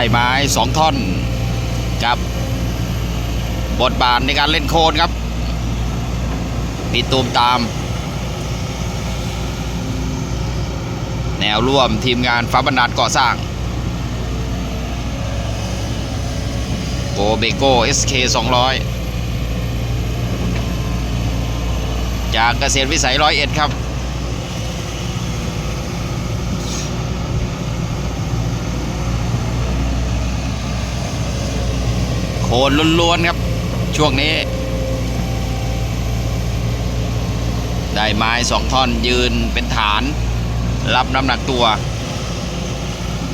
ได้ไม้สองท่อนกับบทบาทในการเล่นโคนครับปีตูมตาม แนวร่วมทีมงานฟ้าบรรดาก่อสร้าง โกเบโก้ SK 200 จากเกษตรวิสัยร้อยเอ็ดครับ โคนล้วนๆครับ ช่วงนี้ ได้ไม้สองท่อนยืนเป็นฐาน รับน้ำหนักตัว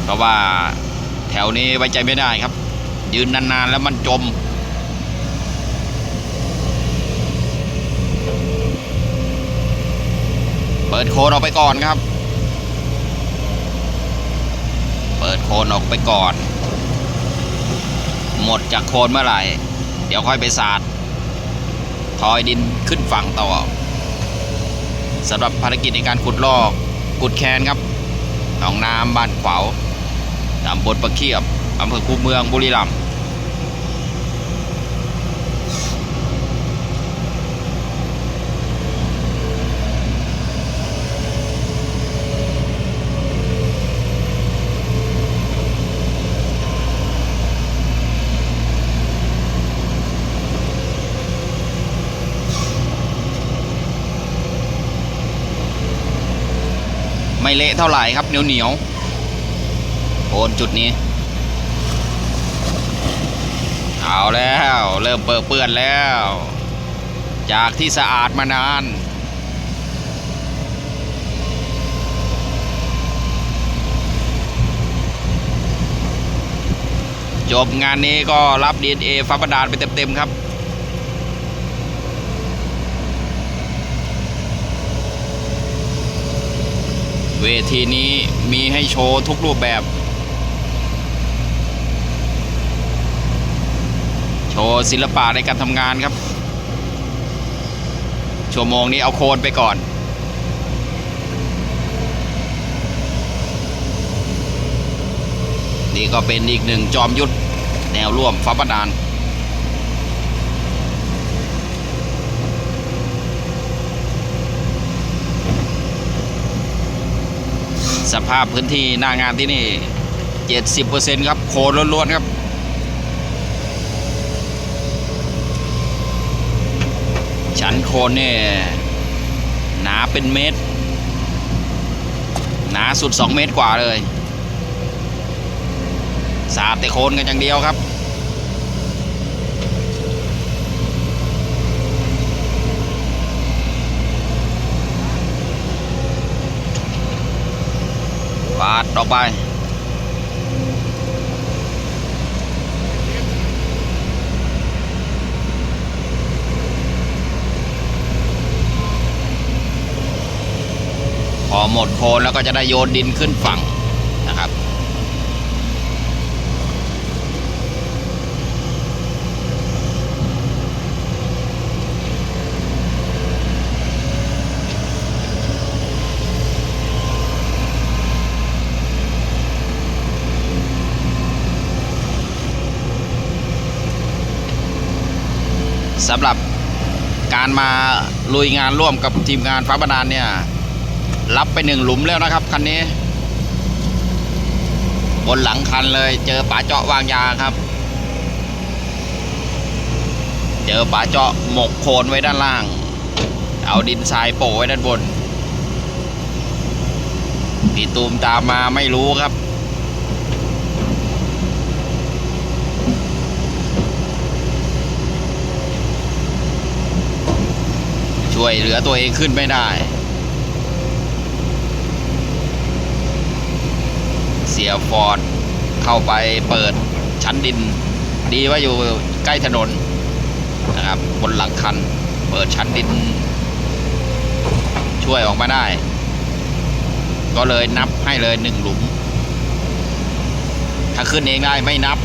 เพราะว่าแถวนี้ไว้ใจไม่ได้ครับ ยืนนานๆแล้วมันจมเปิดโคนออกไปก่อนครับ เปิดโคนออกไปก่อน หมดจากโคนเมื่อไหร่ เดี๋ยวค่อยไปสาดทอยดินขึ้นฝั่งต่อสำหรับภารกิจในการขุดลอกกุดแคนครับหนองน้ำบ้านขวาวตำบลประเคียบอำเภอคูเมืองบุรีรัมย์ ไม่เละเท่าไหร่ครับเหนียวเหนียวโคนจุดนี้ เอาแล้ว เริ่มเปิดเปื้อนแล้ว จากที่สะอาดมานานจบงานนี้ก็รับ DNA ฟ้าประดานไปเต็ม ๆ ครับ เวทีนี้มีให้โชว์ทุกรูปแบบ โชว์ศิลปะในการทำงานครับ ชั่วโมงนี้เอาโคนไปก่อน นี่ก็เป็นอีกหนึ่งจอมยุทธแนวร่วมฟ้าประดาน สภาพพื้นที่หน้างานที่นี่70%ครับ โคลนล้วนครับ ชั้นโคนเนี่ยหนาเป็นเมตร หนาสุด2เมตรกว่าเลย สาดแต่โคนกันอย่างเดียวครับ ดออกไป พอหมดโคนแล้วก็จะได้โยนดินขึ้นฝั่งนะครับ สำหรับการมาลุยงานร่วมกับทีมงานฟ้าบาดาลเนี่ยรับไปหนึ่งหลุมแล้วนะครับคันนี้ บนหลังคันเลย เจอป่าเจาะวางยาครับ เจอป่าเจาะหมกโคนไว้ด้านล่าง เอาดินทรายโปะไว้ด้านบนพี่ตูมตามมาไม่รู้ครับ ช่วยเหลือตัวเองขึ้นไม่ได้ เสียฟอร์ดเข้าไปเปิดชั้นดิน ดีว่าอยู่ใกล้ถนนนะครับบนหลังคัน เปิดชั้นดิน ช่วยออกมาได้ ก็เลยนับให้เลยหนึ่งหลุม ถ้าขึ้นเองได้ไม่นับ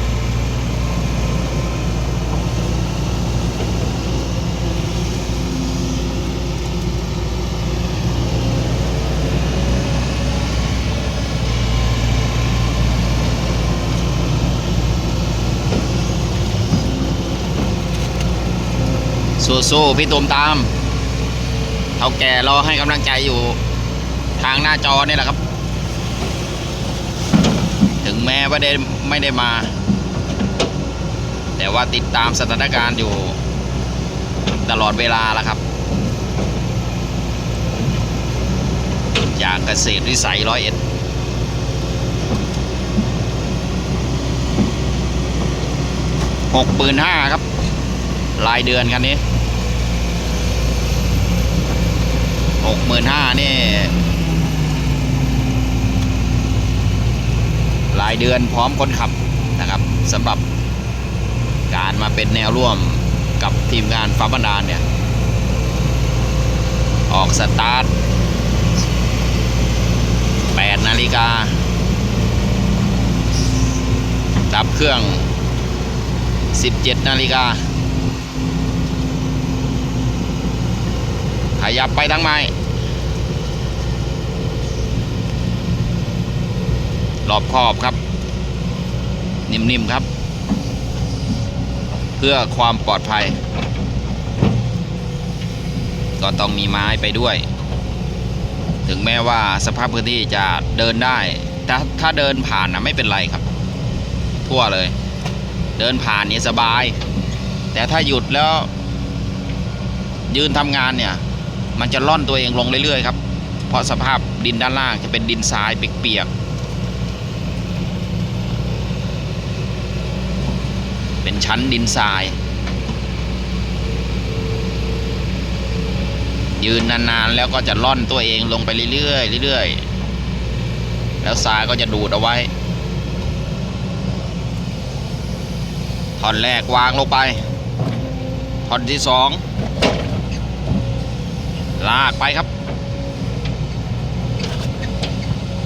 สู้ๆพี่ตูมตามเท่าแก่รอให้กำลังใจอยู่ทางหน้าจอนี่แหละครับ ถึงแม้ว่าได้ไม่ได้มา แต่ว่าติดตามสถานการณ์อยู่ตลอดเวลาแล้วครับ จากเกษตรวิสัยร้อยเอ็ดหกปืนห้าครับ รายเดือนคันนี้ หกหมื่นห้านี่ รายเดือนพร้อมคนขับนะครับสำหรับการมาเป็นแนวร่วมกับทีมงานฟ้าบันดาลเนี่ย ออกสตาร์ท8นาฬิกา ดับเครื่อง 17นาฬิกา ขยับไปทางไม้รอบคอบครับ นิ่มๆครับ เพื่อความปลอดภัย ก็ต้องมีไม้ไปด้วย ถึงแม้ว่าสภาพพื้นที่จะเดินได้แต่ถ้าเดินผ่านนะไม่เป็นไรครับ ทั่วเลย เดินผ่านเนี่ยสบาย แต่ถ้าหยุดแล้วยืนทำงานเนี่ย มันจะล่อนตัวเองลงเรื่อยๆครับ เพราะสภาพดินด้านล่างจะเป็นดินทรายเปียกๆ เป็นชั้นดินทราย ยืนนานๆแล้วก็จะล่อนตัวเองลงไปเรื่อยๆเรื่อยๆ แล้วทรายก็จะดูดเอาไว้ท่อนแรกวางลงไปท่อนที่สอง ลากไปครับ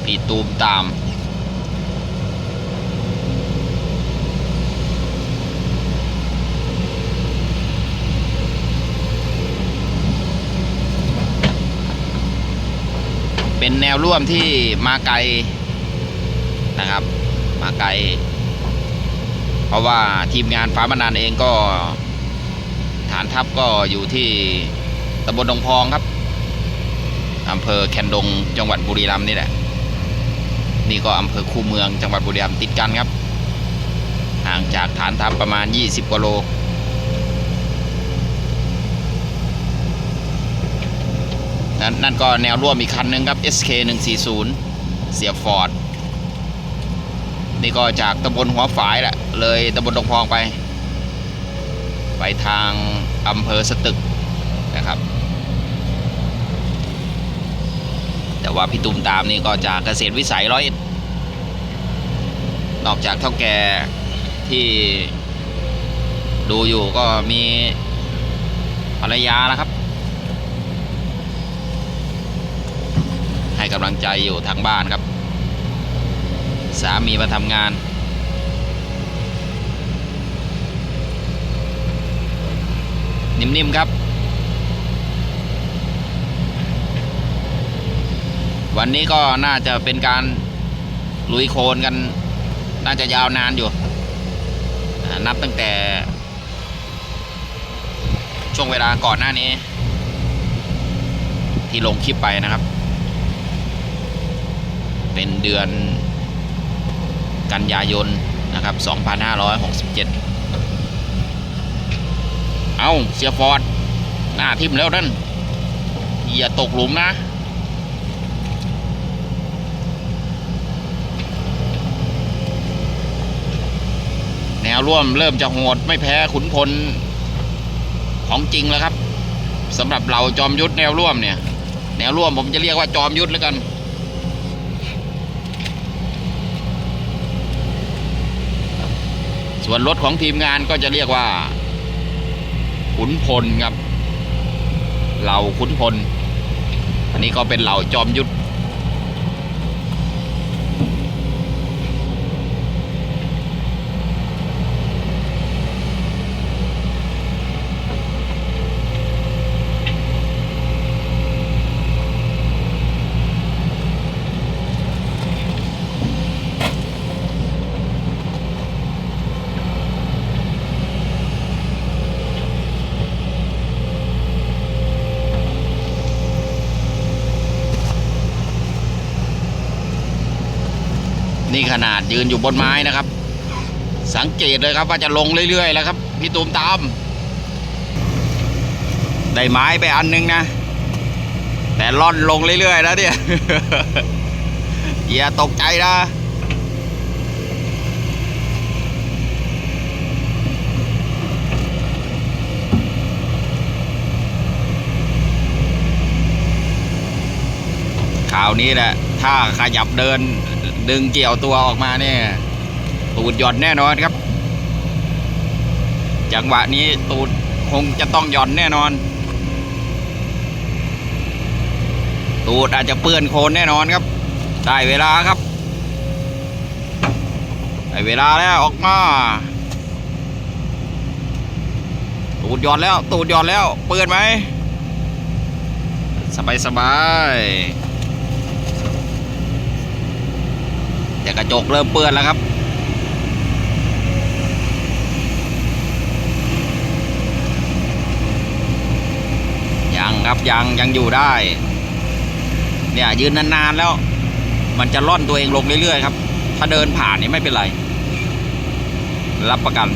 พี่ตูมตามเป็นแนวร่วมที่มาไกลนะครับ มาไกล เพราะว่าทีมงานฟ้าบรรดาลเองก็ ฐานทัพก็อยู่ที่ ตำบลดงพองครับอำเภอแคนดงจังหวัดบุรีรัมย์นี่แหละ นี่ก็อำเภอคูเมืองจังหวัดบุรีรัมย์ติดกันครับ ห่างจากฐานทัพประมาณ 20กว่าโล นั่นนั่นก็แนวร่วมอีกคันหนึ่งครับ SK 140 เสียฟอร์ด นี่ก็จากตำบลหัวฝายแหละ เลยตำบลดงพองไป ไปทางอำเภอสตึก นะครับ แต่ว่าพี่ตุ้มตามนี่ก็จากเกษตรวิสัยร้อยเอ็ดนอกจากเท่าแก่ที่ดูอยู่ก็มีภรรยาแล้วครับ ให้กำลังใจอยู่ทางบ้านครับ สามีมาทำงานนิ่มๆครับ วันนี้ก็น่าจะเป็นการลุยโคลนกัน น่าจะยาวนานอยู่ นับตั้งแต่ ช่วงเวลาก่อนหน้านี้ ที่ลงคลิปไปนะครับ เป็นเดือนกันยายนนะครับ 2567 เอาเสียฟอร์ดหน้าทิมแล้วนั่นอย่าตกหลุมนะ วร่วมเริ่มจะโหดไม่แพ้ขุนพลของจริงแล้วครับสำหรับเราจอมยุทธแนวร่วมเนี่ย แนวร่วมผมจะเรียกว่าจอมยุทธแล้วกัน ส่วนรถของทีมงานก็จะเรียกว่า ขุนพลครับ เหล่าขุนพล อันนี้ก็เป็นเหล่าจอมยุทธ ขนาดยืนอยู่บนไม้นะครับ สังเกตเลยครับว่าจะลงเรื่อยๆแล้วครับ พี่ตูมตามได้ไม้ไปอันนึงนะ แต่ล่อนลงเรื่อยๆแล้วเนี่ยอย่าตกใจนะคราวนี้แหละ ถ้าขยับเดิน ดึงเกี่ยวตัวออกมาเนี่ยตูดหย่อนแน่นอนครับ จังหวะนี้ตูดคงจะต้องหย่อนแน่นอน ตูดอาจจะเปื้อนโคลนแน่นอนครับได้เวลาครับได้เวลาแล้วออกมาตูดหย่อนแล้วตูดหย่อนแล้วเปื้อนไหมสบายสบาย แต่กระจกเริ่มเปื้อนแล้วครับ ยังครับยังยังอยู่ได้ เนี่ยยืนนานๆแล้ว มันจะล่อนตัวเองลงเรื่อยๆครับ ถ้าเดินผ่านนี่ไม่เป็นไร รับประกัน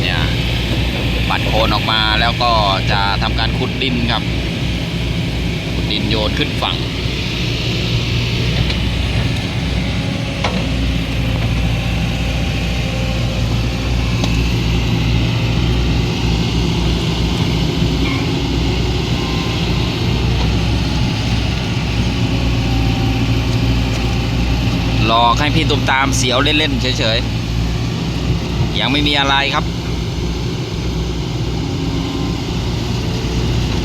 เนี่ยปัด โคนออกมาแล้วก็จะทำการขุดดินครับ ขุดดินโยนขึ้นฝั่งหลอให้พี่ตุ้มตามเสียวเล่น ๆ เฉย ๆ ยังไม่มีอะไรครับ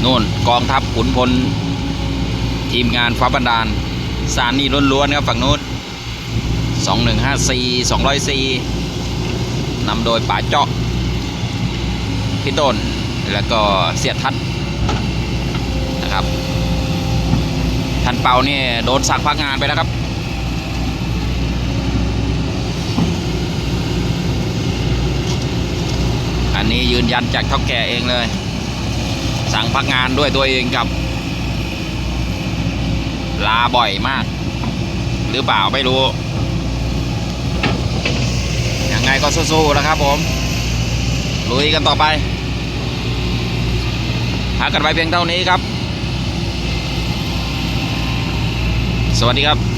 นู่นกองทัพขุนพลทีมงานฟ้าบันดาลสารนี่ล้วนๆครับฝั่งนู้นสองหนึ่งห้าสี่สองร้อยสี่นำโดยป่าเจาะพี่ต้นแล้วก็เสียทัศน์นะครับท่านเปาเนี่ยโดนสั่งพักงานไปแล้วครับอันนี้ยืนยันจากเท่าแก่เองเลย สั่งพักงานด้วยตัวเองกับ ลาบ่อยมาก หรือเปล่าไม่รู้ ยังไงก็สู้ๆนะครับผม ลุยกันต่อไปพักกันไปเพียงเท่านี้ครับ สวัสดีครับ